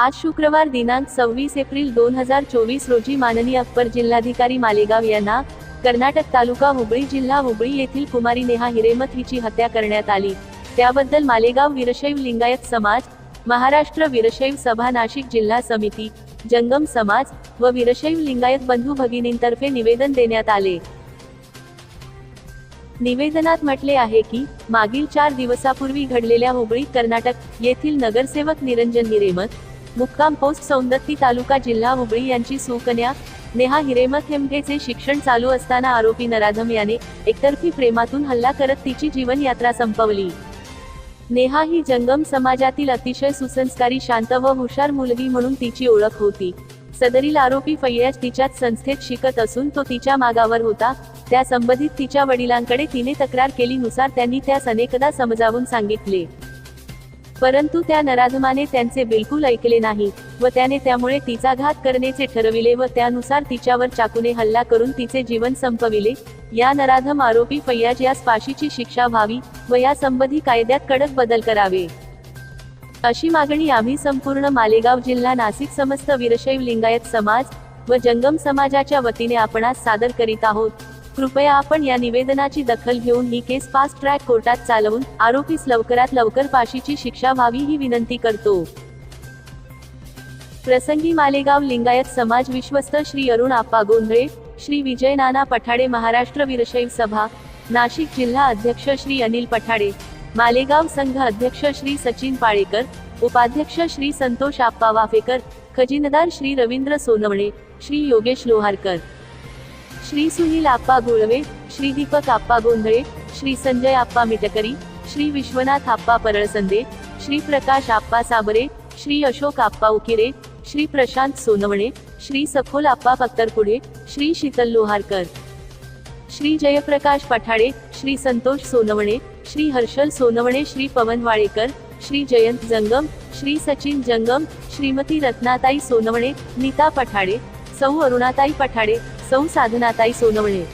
आज शुक्रवार दिनांक सव्वीस एप्रिल दोन हजार चोवीस रोजी माननीय अप्पर जिल्हाधिकारी मालेगाव यांना कर्नाटक तालुका हुबळी जिल्हा हुबळी येथील कुमारी नेहा हिरेमत हिची हत्या करण्यात आली. त्याबद्दल मालेगाव वीरशैव लिंगायत समाज महाराष्ट्र वीरशैव सभा नाशिक जिल्हा समिती जंगम समाज व वीरशैव लिंगायत बंधू भगिनींतर्फे निवेदन देण्यात आले. निवेदनात म्हटले आहे की मागील चार दिवसापूर्वी घडलेल्या हुबळी कर्नाटक येथील नगरसेवक निरंजन हिरेमत मुक्काम पोस्ट सौंदत्ती तालुका जिल्हा हुबळी यांची सुकन्या नेहा हिरेमत हेमकेचे शिक्षण चालू असताना आरोपी नराधम याने एकतर्फी प्रेमातून हल्ला करत तिची जीवनयात्रा संपवली. नेहा ही जंगम समाजातील अतिशय सुसंस्कारी शांत व हुशार मुलगी म्हणून तिची ओळख होती. सदरील आरोपी फैयाज तिच्याच संस्थेत शिकत असून तो तिच्या मागावर होता. त्या संबंधित तिच्या वडिलांकडे तिने तक्रार केली नुसार त्यांनी त्यास अनेकदा समजावून सांगितले. परंतु त्या नराधमाने त्यांचे बिलकुल ऐकले नाही व त्याने त्यामुळे तिचा घात करण्याचे ठरविले व त्यानुसार तिच्यावर चाकूने हल्ला करून तिचे जीवन संपविले. या नराधम आरोपी फैयाज यास फाशीची शिक्षा व्हावी व या संबंधी कायद्यात कडक बदल करावे. अशी मागणी आम्ही संपूर्ण मालेगाव जिल्हा नाशिक समस्त वीरशैव लिंगायत समाज व जंगम समाजाच्या वतीने आपणास सादर करीत आहोत. कृपया आपण या निवेदनाची दखल घेऊन ही केस फास्ट ट्रॅक कोर्टात चालवून आरोपीस लवकरात लवकर फाशीची शिक्षा व्हावी ही विनंती करतो. प्रसंगी मालेगाव लिंगायत समाज विश्वस्त श्री अरुण आप्पा गोंधळे श्री विजय नाना पठाडे महाराष्ट्र वीरशैव सभा नाशिक जिल्हा अध्यक्ष श्री अनिल पठाडे मालेगाव संघ अध्यक्ष श्री सचिन पाळेकर उपाध्यक्ष श्री संतोष आप्पा वाफेकर खजिनदार श्री रवींद्र सोनवणे श्री योगेश लोहारकर. श्री सुनील आप्पा गुळवे श्री दीपक आप्पा गोंधळे श्री संजय आप्पा मिटकरी श्री विश्वनाथ आप्पा परळसंदे श्री प्रकाश आप्पा साबरे श्री अशोक आप्पा उकिरे श्री प्रशांत सोनवणे श्री सखोल आप्पा पत्तरपुढे श्री शीतल लोहारकर श्री जयप्रकाश पठाडे श्री संतोष सोनवणे श्री हर्षल सोनवणे श्री पवन वाळेकर श्री जयंत जंगम श्री सचिन जंगम श्रीमती रत्नाताई सोनवणे नीता पठाडे सौ अरुणाताई पठाडे सौ साधनाताई सोनवणे.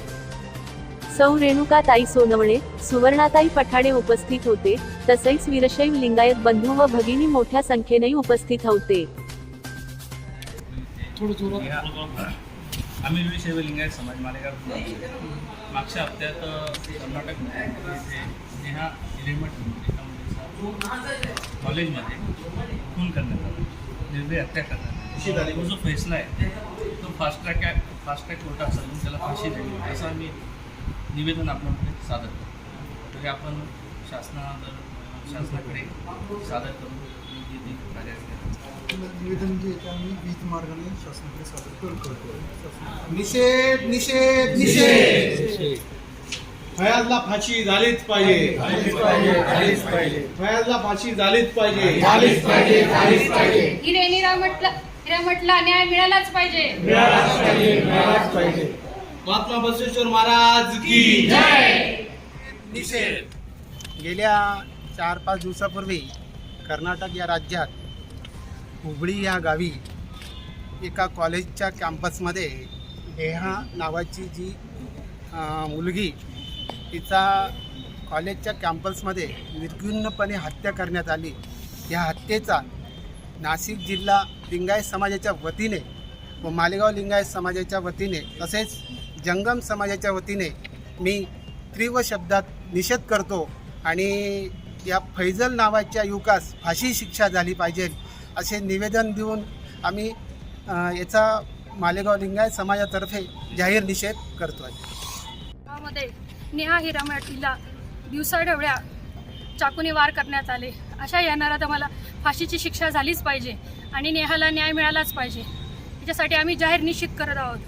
सौ रेणुकाताई सोनवणे सुवर्णाताई पठाडे उपस्थित होते तसेच वीरशैव लिंगायत बंधू व भगिनी मोठ्या संख्येने उपस्थित होते. आम्ही विषय लिंगायत समाज मालेगाव मागच्या हप्त्यात इथे नेहा मुलीचा कॉलेजमध्ये खून करण्यात आला निर्भय हत्या करण्यात आली जो फैसला आहे तो फास्ट ट्रॅक फास्ट ट्रॅक कोर्टात चालून त्याला फाशी द्यावी असं आम्ही निवेदन आपल्याकडे सादर करतो. तरी आपण शासना शासनाकडे सादर करून योग्य ती कार्य निवेदन जे आम्ही विविध मार्गाने शासनाकडे सादर कर- करतो. निषेध निषेध निषेध. फयाजला फाशी झालीच पाहिजे. फयाजला फाशी झालीच पाहिजे. झालीच पाहिजे हिरे निरा म्हटलं हिरा म्हटला न्याय मिळालाच पाहिजे. महात्मा बसवेश्वर महाराज की गेल्या चार पाच दिवसापूर्वी कर्नाटक या राज्यात हुबळी या गावी एका कॉलेजच्या कॅम्पसमध्ये नेहा नावाची जी मुलगी तिचा कॉलेजच्या कॅम्पसमध्ये निर्गुण्यपणे हत्या करण्यात आली. या हत्येचा नाशिक जिल्हा लिंगायत समाजाच्या वतीने व मालेगाव लिंगायत समाजाच्या वतीने तसेच जंगम समाजाच्या वतीने मी तीव्र शब्दात निषेध करतो आणि या फैजल नावाच्या युवकास फाशी शिक्षा झाली पाहिजे असे निवेदन देऊन आम्ही याचा मालेगाव लिंगायत समाजातर्फे जाहीर निषेध करतो आहे नेहा हिरामठ हिला दिवसाढवळ्या चाकूने वार करण्यात आले. अशा येणारा तर मला फाशीची शिक्षा झालीच पाहिजे आणि नेहाला न्याय मिळालाच पाहिजे. त्याच्यासाठी आम्ही जाहीर निश्चित करत आहोत.